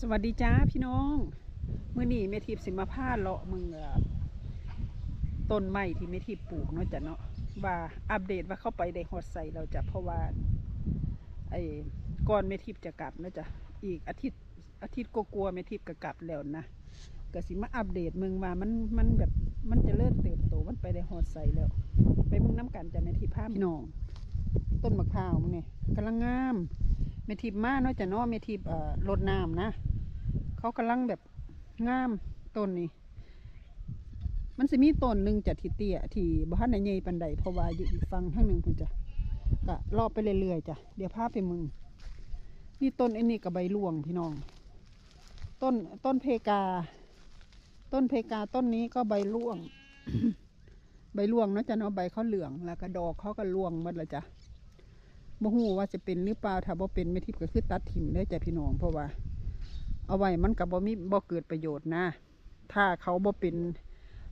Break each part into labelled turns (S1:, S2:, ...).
S1: สวัสดีจ้าพี่น้องเมื่อนี้แม่ทิพสิมาพาเลาะมึงเอ่อต้นไม้ที่แม่ทิพปลูกเนาะจ้ะเนาะว่าอัปเดตว่าเข้าไปได้ฮอดใส่เราจะเพราะว่าไอ้ก่อนแม่ทิพจะกลับเนาะจ้ะอีกอาทิตย์อาทิตย์กลัวาๆแม่ทิพก็กลับแล้วนะก็สิมาอัปเดตมึงว่ามันมันแบบมันจะเริ่มเติบโตมันไปได้ฮอดใส่แล้ว ไปมึงน้ำกันจ้ะแม่ทิพย์พาพี่น้อง ต้นมะพร้าวมึงเนี่ยกำลังงาม เมทิพมาเนาะจ้ะเนาะเมทิพเอ่อรดน้ำนะเขากำลังแบบงามต้นนี้มันจะมีต้นหนึ่งจากที่เตี้ยที่บ้านในใหญ่ปันใดเพราะว่าอยู่อีกฝั่งทางหนึ่งคุณจ้ะก็รอบไปเรื่อยๆจ้ะเดี๋ยวพาไปมึงนี่ต้นไอ้นี่กับใบรวงพี่น้อง ต้นต้นเพกา ต้นเพกาต้นนี้ก็ใบรวง ใบรวงเนาะจ้ะเนาะใบเขาเหลืองแล้วก็ดอกเขาก็รวงหมดละจ้ะ บ่ฮู้ว่าจะเป็นหรือเปล่าถ้าบ่เป็นไม่ทิพย์ก็คือตัดถิ่มได้อจ้ะพี่น้องเพราะว่า เอาไว้มันกับบ่มีบ่เกิดประโยชน์นะ ถ้าเขาบ่เป็น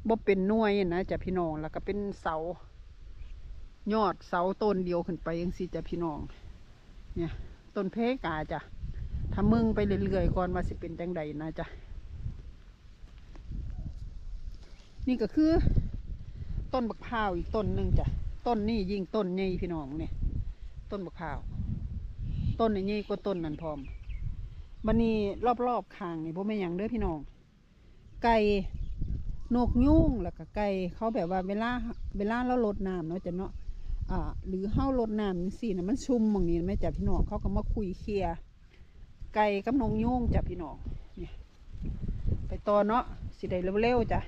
S1: บ่เป็นหน่วยนะจ้ะพี่น้องแล้วก็เป็นเสายอดเสาต้นเดียวขึ้นไปยังสิจ้ะพี่น้อง เนี่ยต้นเพกาจ้ะถ้ามึงไปเรื่อยๆก่อนว่าสิเป็นจังใดนะจ้ะนี่ก็คือ ต้นบักพร้าวอีกต้นหนึ่งจ้ะต้นนี่ยิ่งต้นใหญ่พี่น้องเนี่ย ต้นบักพร้าวต้นนี่ใหญ่กว่าต้นนั่นพร้อมบันนี้รอบๆคางนี่บ่แม่นหยังเด้อพี่น้อง ไก่นกยุ่งแล้วก็ไก่เขาแบบว่าเวลาเวลาเราลดน้ำเนาะจ้ะเนาะอ่าหรือเฮาลดน้ำจังซี่นะมันชุ่มบางนี้แม่จ้ะพี่น้องเขาก็มาคุยเคลียไก่กับนกยุ่งจ้ะพี่น้องเนี่ยไปต่อเนาะสิได้เร็วๆจ้ะ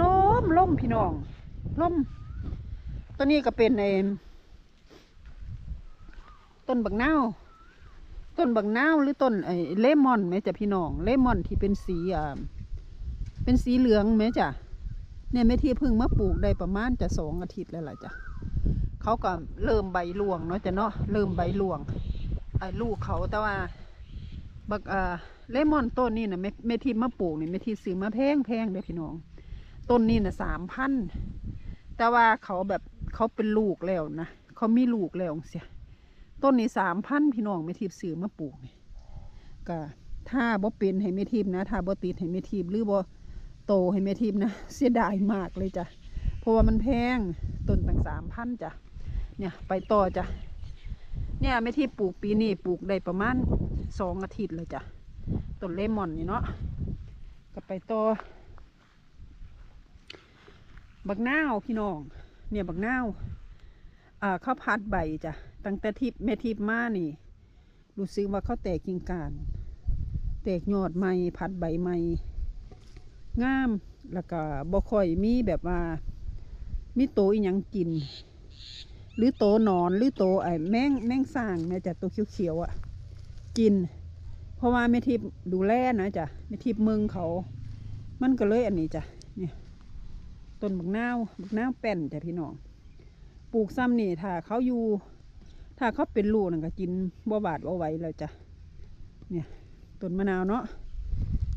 S1: ล้มล้มพี่น้องล้มตัวนี้ก็เป็นใน ต้นบักนาวต้นบักนาวหรือต้นไอ้เลมอนไหมจ้ะพี่น้อง เลมอนที่เป็นสีอ่าเป็นสีเหลืองไหมจ้ะเนี่ยแม่ที่เพิ่งมาปลูกได้ประมาณจะสองอาทิตย์แล้วล่ะจ้ะเขาก็เริ่มใบร่วงเนาะจ้ะเนาะเริ่มใบร่วงไอ้ลูกเขาแต่ว่าบักอ่าเลมอนต้นนี่นะแม่แม่ที่มาปลูกนี่แม่ที่ซื้อมาแพงแพงเด้อพี่น้อง ต้นนี่นะสามพันแต่ว่าเขาแบบเขาเป็นลูกแล้วนะเขามีลูกแล้วเสีย ต้นนี้สามพันพี่น้องไม่ทิพย์ซื้อมาปลูกนี่ก็ถ้าบ่เป็นให้ไม่ทิพย์นะถ้าบ่ติดให้ไม่ทิพย์หรือบ่โตให้ไม่ทิพย์นะเสียดายมากเลยจ้ะเพราะว่ามันแพงต้นตั้งสามพันจ้ะเนี่ยไปต่อจ้ะเนี่ยไม่ทิพย์ปลูกปีนี้ปลูกได้ประมาณสองอาทิตย์เลยจ้ะต้นเลมอนนี่เนาะก็ไปต่อบักนาวพี่น้อง เนี่ยบักนาว อ่าข้าวพัดใบจ้ะตั้งแต่ทิพแม่ทิพมานี่รู้สึกว่าเขาแตกกิ่งกานแตกยอดใหม่พัดใบใหม่งามแล้วก็บ่ค่อยมีแบบว่า มีโตอีหยังกิน หรือโตหนอนหรือโตไอ้แมงแมงสร้างแม่จ้ะตัวเขียวๆอะ กิน เพราะว่าแม่ทิพดูแลนะจ้ะแม่ทิพเมืองเขา มันก็เลยอันนี้จ้ะเนี่ยต้นบักนาวบักนาวแป้นจ้ะพี่น้อง ปลูกซ้ำนี่ถ้าเขาอยู่ ถ้าเขาเป็นลูกนั่นก็กินบ่บาดบ่ไหวแล้วจ้ะเนี่ยต้นมะนาวเนาะ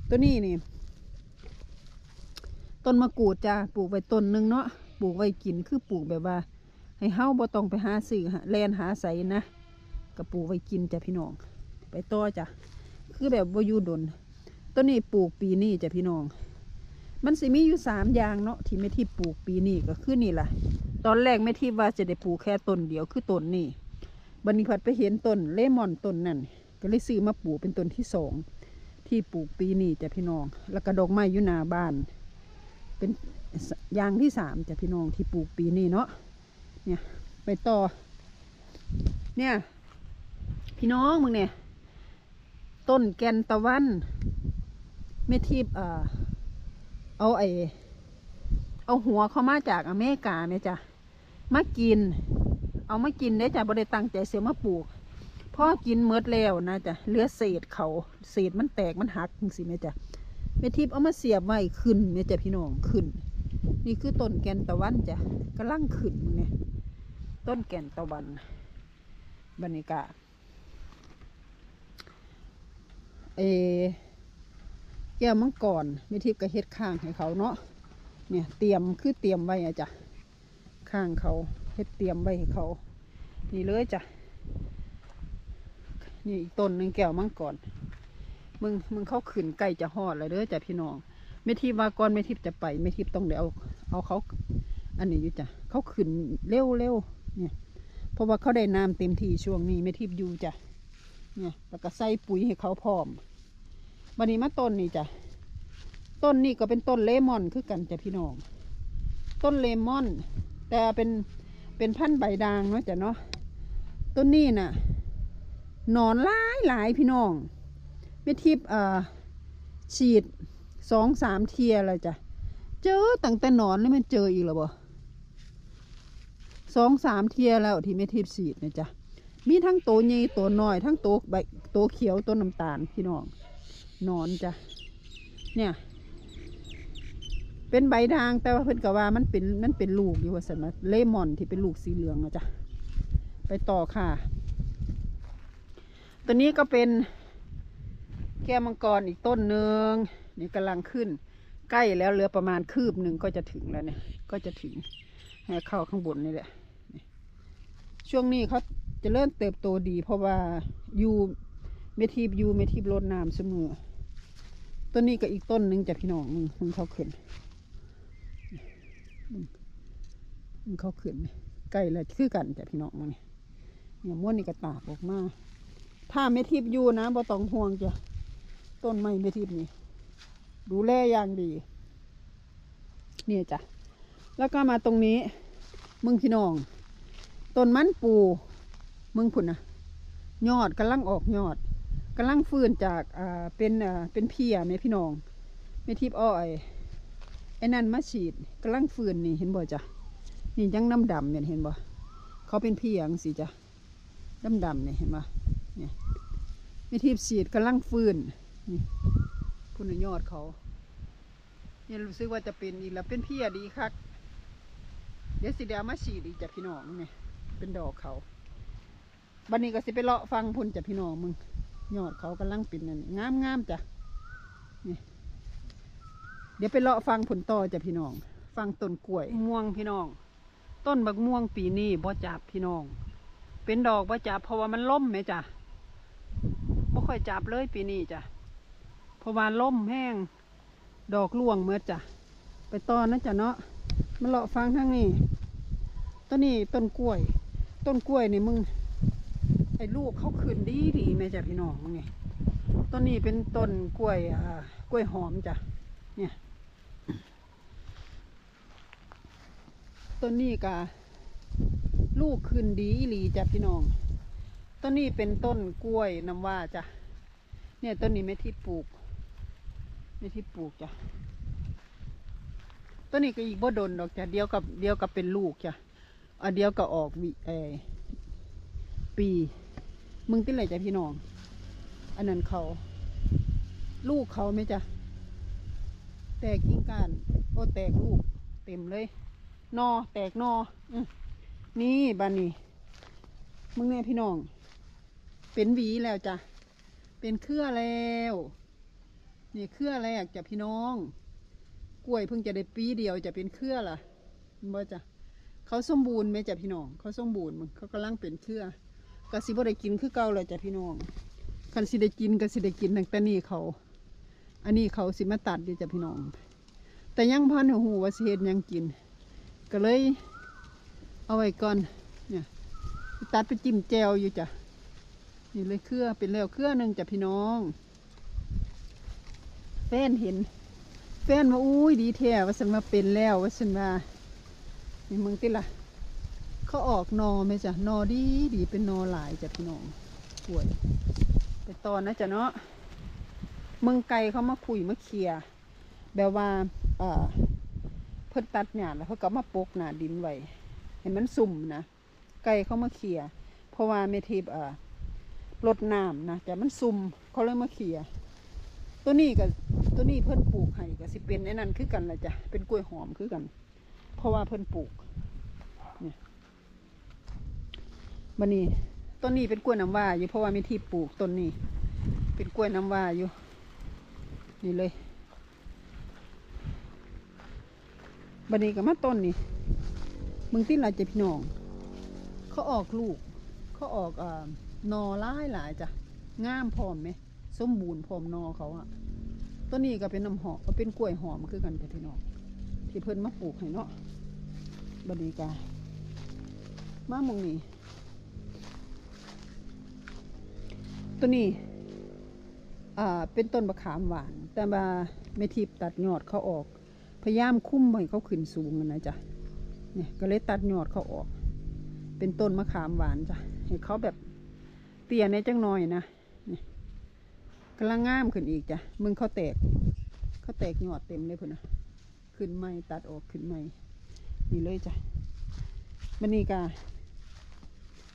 S1: ตัวนี้นี่ต้นมะกรูดจ้ะปลูกไว้ต้นหนึงเนาะปลูกไว้กินคือปลูกแบบว่า ให้เฮาบ่ต้องไปหาซื้อหาแลนหาใสนะก็ปลูกไว้กินจ้ะพี่น้อง ไปต่อจ้ะคือแบบบ่อยู่ดนต้นนี้ปลูกปีนี้จ้ะพี่น้อง มันสิมีอยู่สามอย่างเนาะที่ไม่ที่ปลูกปีนี้ก็คือนี่แหละ ตอนแรกไม่ที่ว่าจะได้ปลูกแค่ต้นเดียวคือต้นนี่บันนี้พัดไปเห็นต้นเลมอนต้นนั่นก็เลยซื้อมาปลูกเป็นต้นที่สองที่ปลูกปีนี้จ้ะพี่น้อง แล้วก็ดอกไม้อยู่หน้าบ้าน เป็นยางที่สามจ้ะพี่น้องที่ปลูกปีนี้เนาะเนี่ยไปต่อ เนี่ย พี่น้องมึงเนี่ย ต้นแกนตะวันเมทิพอ่าเอาไอเอาหัวเขามาจากอเมริกาเนี่ยจ้ะ มากิน เอามากินได้จ้ะบ่ได้ตั้งใจเสียมาปลูกพ่อกินเมดแล้วนะจ้ะเหลือเศษเขาเศษมันแตกมันหักจังสิแม่จ้ะแม่ทิพเอามาเสียบไว้ขึ้นแม่จ้ะพี่น้องขึ้น นี่คือต้นแกนตะวันจ้ะกำลังขึ้นมึงเนี่ยต้นแกนตะวันบรรยากาศเอแก้วมังกรแม่ทิพก็เฮ็ดข้างให้เขาเนาะเนี่ยเตรียมคือเตรียมไว้อะจ้ะ ข้างเขาเฮ็ดเตรียมไว้ให้เขา นี่เลยจ้ะ นี่อีกต้นหนึ่งแก้วมังกรมึงมึงเข้าขืนไก่จะหอดเลยเด้อจ้ะพี่น้องเมทิพย์ว่าก่อนเมทิพย์จะไปเมทิพย์ต้องเดี๋ยวเอาเอาเขา อันนี้อยู่จ้ะเขาขืนเร็วเร็วเนี่ยเพราะว่าเขาได้น้ำเต็มที่ช่วงนี้เมทิพย์อยู่จ้ะเนี่ยแล้วก็ใส่ปุ๋ยให้เขาพร้อมบันนี้มาต้นนี่จ้ะต้นนี่ก็เป็นต้นเลมอนคือกันจ้ะพี่น้อง ต้นเลมอน แต่เป็นเป็นพันธุ์ใบด่างเนาะจ้ะเนาะต้นนี้น่ะหนอนหลายหลายพี่น้องเมทิพย์เอ่อฉีดสองสามเทียเลยจ้ะเจอตั้งแต่หนอนแล้วมันเจออีกแล้วบ่สองสามเทียแล้วที่ไม่ทิพย์สีดนะจ๊ะมีทั้งโตใหญ่โตน้อยทั้งโตใบโตเขียวโตน้ำตาลพี่น้องนอนจ้ะเนี่ย เป็นใบด่างแต่ว่าเพิ่นกว่ามันเป็นมันเป็นลูกอยู่ว่าสันมาเลมอนที่เป็นลูกสีเหลืองอะจ้ะไปต่อค่ะ ตัวนี้ก็เป็นแก้วมังกรอีกต้นหนึ่งนี่กำลังขึ้น ใกล้แล้วเหลือประมาณคืบหนึ่งก็จะถึงแล้วเนี่ย ก็จะถึงให้เข้าข้างบนนี่แหละช่วงนี้เขาจะเริ่มเติบโตดี เพราะว่ายูเมทีบยูเมทีบรดน้ำเสมอต้นนี้ก็อีกต้นหนึ่งจากพี่น้องมึงมึงเขาขึ้น มึงเขาขึ้นใกล้แล้วคือกันจากพี่น้องมึงนี่เนี่ยม้วนนี่ก็ตากออกมา ถ้าเมทีบยูนะบ่ต้องห่วงจ้ะต้นไม้เมทีบนี่ ดูแลอย่างดี เนี่ยจ้ะ แล้วก็มาตรงนี้ มึงพี่น้อง ต้นมันปู มึงผุนนะยอดกำลังออกยอดกำลังฟื้นจากอ่าเป็นอ่าเป็นเพียไหมพี่น้องไม่ทิพย์อ้อย อ้นั่นมาฉีดกำลังฟื้นนี่เห็นบ่จ้ะนี่ยังน้ำดำเนี่ยเห็นบ่เขาเป็นเพียงสิจ้ะดำดำเนี่ยเห็นบ่เนี่ยไม่ทิพย์ฉีดกำลังฟื้นนี่พุ่นนะยอดเขาเนี่ยรู้สึกว่าจะเป็นอีกแล้วเป็นเพียดีคักเดี๋ยวสิเดียวมาฉีดอีกจากพี่น้องนี่เป็นดอกเขาบันนี้ก็สิไปเลาะฟังพุ่นจากพี่น้องมึงยอดเขากำลังเป็นนั่นงามงามๆจ้ะ เดี๋ยวไปเลาะฟังผลต่อจากพี่น้อง ฟังต้นกล้วยม่วงพี่น้อง ต้นบักม่วงปีนี้บ่จับพี่น้อง เป็นดอกบ่จับเพราะว่ามันล่มไหมจ้ะบ่ค่อยจับเลยปีนี้จ้ะเพราะว่าล่มแห้ง ดอกล่วงเมื่อจ้ะไปตอนนะจ้ะเนาะมาเลาะฟังทางนี้ต้นนี้ต้นกล้วย ต้นกล้วยนี่มึงไอ้ลูกเขาขึ้นดีดีแม่จ้ะพี่น้องมึงไงต้นนี้เป็นต้นกล้วยอ่ากล้วยหอมจ้ะเนี่ย ต้นนี้กะลูกขึ้นดีอีหลีจ้ะพี่น้อง ต้นนี้เป็นต้นกล้วยน้ำว่าจ้ะ เนี่ยต้นนี้ไม่ที่ปลูก ไม่ที่ปลูกจ้ะ ต้นนี้ก็อีกบ่ดนดอกจ้ะเดียวกับเดียวกับเป็นลูกจ้ะอะเดียวก็ออกวิเออปี มึงติดอะไรจ้ะพี่น้อง อันนั้นเขา ลูกเขาไหมจ้ะ แตกกิ่งก้านโอ้แตกลูกเต็มเลย นอแตกนออนี่บานนี้มึงเนี่ยพี่น้อง เป็นหวีแล้วจ้ะ เป็นเครือแล้ว นี่เครือแรกจ้ะพี่น้อง กล้วยเพิ่งจะได้ปีเดียวจะเป็นเครือล่ะบ่จ้ะเขาสมบูรณ์ไหมจ้ะพี่น้อง เขาสมบูรณ์มึงเขากำลังเป็นเครือกะสิบ่ได้กินคือเก่าเลยจ้ะพี่น้องคันสิได้กินก็สิได้กินตั้งแต่นี่เขา อันนี้เขาสิมาตัดอยู่จ้ะพี่น้อง แต่ยังพันหูว่าสิเฮ็ดยังกิน ก็เลย เอาไว้ก่อนเนี่ยตัดไปจิ้มแจวอยู่จ้ะนี่เลยเครือเป็นแล้วเครือหนึ่งจ้ะพี่น้อง แฟนเห็น แฟนว่าอุ้ยดีแท้ว่าฉันมาเป็นแล้วว่าฉันว่านี่มึงติละเขาออกนอไหมจ้ะนอดีดีเป็นนอหลายจ้ะพี่น้องป่วยไปตอนนะจ้ะเนาะมึงไก่เขามาคุยมาเคลียแบบว่า เอ่อ พิ่นตัดหญ้าแล้วเขาก็มาปกหน้าดินไว้ให้มันสุ่มนะไก่เขามาเคลียเพราะว่าเมทีบเอ่อรดน้ำนะแต่มันซุ่มเขาเลยมาเคลียตัวนี้กับตัวนี้เพิ่นปลูกให้ก็สิเป็นไอ้นั่นคือกันละจ้ะเป็นกล้วยหอมคือกัน เพราะว่าเพิ่นปลูกเนี่ยบันนี้ต้นนี้เป็นกล้วยน้ำว้าอยู่เพราะว่ามีที่ปลูกต้นนี้ เป็นกล้วยน้ำว้าอยู่ นี่เลย บันนี้ก็มาต้นนี่มึงติลาจะพี่น้อง เขาออกลูก เขาออกอ่านอหลายหลายจ้ะงามพร้อมไหมสมบูรณ์พร้อมนอเขาอะตัวนี้ก็เป็นน้ำหอมก็เป็นกล้วยหอมคือกันจ้ะพี่น้องที่เพิ่นมาปลูกให้เนาะบดนีกามามองนี้ตัวนี้อ่าเป็นต้นมะขามหวาน แต่ว่าไม่ทิพย์ตัดยอดเขาออก พยายามคุ้มไม่ให้เขาขึ้นสูงนะจ๊ะเนี่ยก็เลยตัดยอดเขาออก เป็นต้นมะขามหวานจ้ะให้เขาแบบเตี้ยในจังหน่อยนะนี่กำลังงามขึ้นอีกจ้ะมึงเขาแตกเขาแตกยอดเต็มเลยพุ่นนะขึ้นไม่ตัดออกขึ้นไม่นี่เลยจ้ะมันนี่กา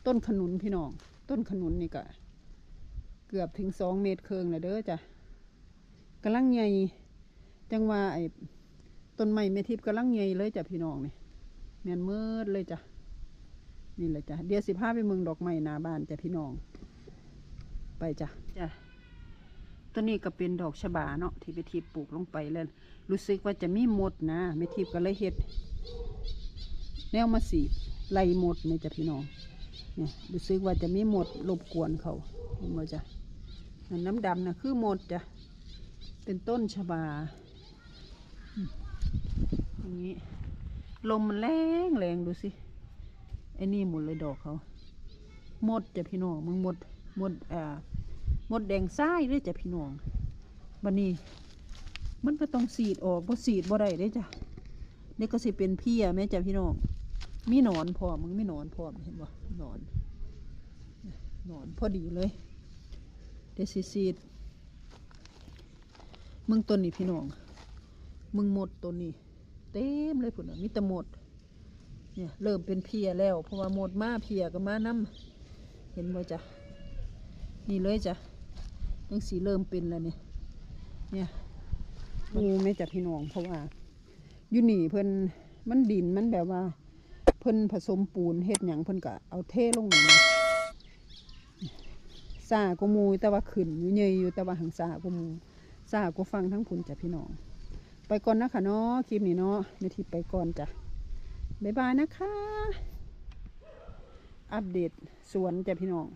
S1: ต้นขนุนพี่น้อง ต้นขนุนนี่ก็เกือบถึงสองเมตรเคืองเลยเด้อจ้ะกำลังใหญ่จังว่าไอ้ ต้นไม้เมทิพย์กำลังใหญ่เลยจ้ะพี่น้องนี่แม่นมืดเลยจ้ะนี่แหละจ้ะเดี๋ยวสิพาไปเมืองดอกไม้นาบ้านจ้ะพี่น้อง ไปจ้ะจ้ะต้นนี้ก็เป็นดอกชบาเนาะที่ไปทิพย์ปลูกลงไปแล้วรู้สึกว่าจะมีมดนะไม่ทิพย์ก็เลยเฮ็ด แนวมาสีไล่มดเนี่ยจ้ะพี่น้องเนี่ยรู้สึกว่าจะมีมดรบกวนเขาเห็นบ่จ้ะน้ำดำนะคือหมดจ้ะเป็นต้นชบา นี้ ลมมันแรงแรงดูสิไอ้นี่หมดเลยดอกเขาหมดจ้ะพี่น้องมึงหมดหมดอ่าหมดแดงซ้ายเลยจ้ะพี่น้องบันนี้ มันก็ต้องสีดออกบ่สีดบ่ได้เด้จ้ะนี่ก็สิเป็นเพี้ยแม่จ้ะพี่น้องมีหนอนพร้อมมึงมีหนอนพร้อมเห็นบ่หนอนหนอนพอดีเลยเดี๋ยวสิสีดมึงต้นนี้พี่น้อง มึงหมดต้นนี้ เต็มเลยพุ่นน่ะมีแต่หมด เนี่ยเริ่มเป็นเพียแล้ว เพราะว่าหมดมาเพียก็มาน้ำเห็นบ่จ้ะนี่เลยจ้ะยังสีเริ่มเป็นแล้วเนี่ยเนี่ยงูไม่จ้ะพี่น้องเพราะว่าอยู่นี่เพิ่นมันดินมันแบบว่า เพิ่นผสมปูนเฮ็ดหยังเพิ่นก็เอาเทลงนี่นะซาก็มูแต่ว่าขึ้นอยู่เยยอยู่แต่ว่าหังซาก็มูซาก็ฟังทั้งคุณจ้ะพี่น้อง ไปก่อนนะคะเนาะคลิปนี้เนาะเมทีไปก่อนจ้ะบ๊ายบายนะคะ อัปเดตสวนจ้ะพี่น้อง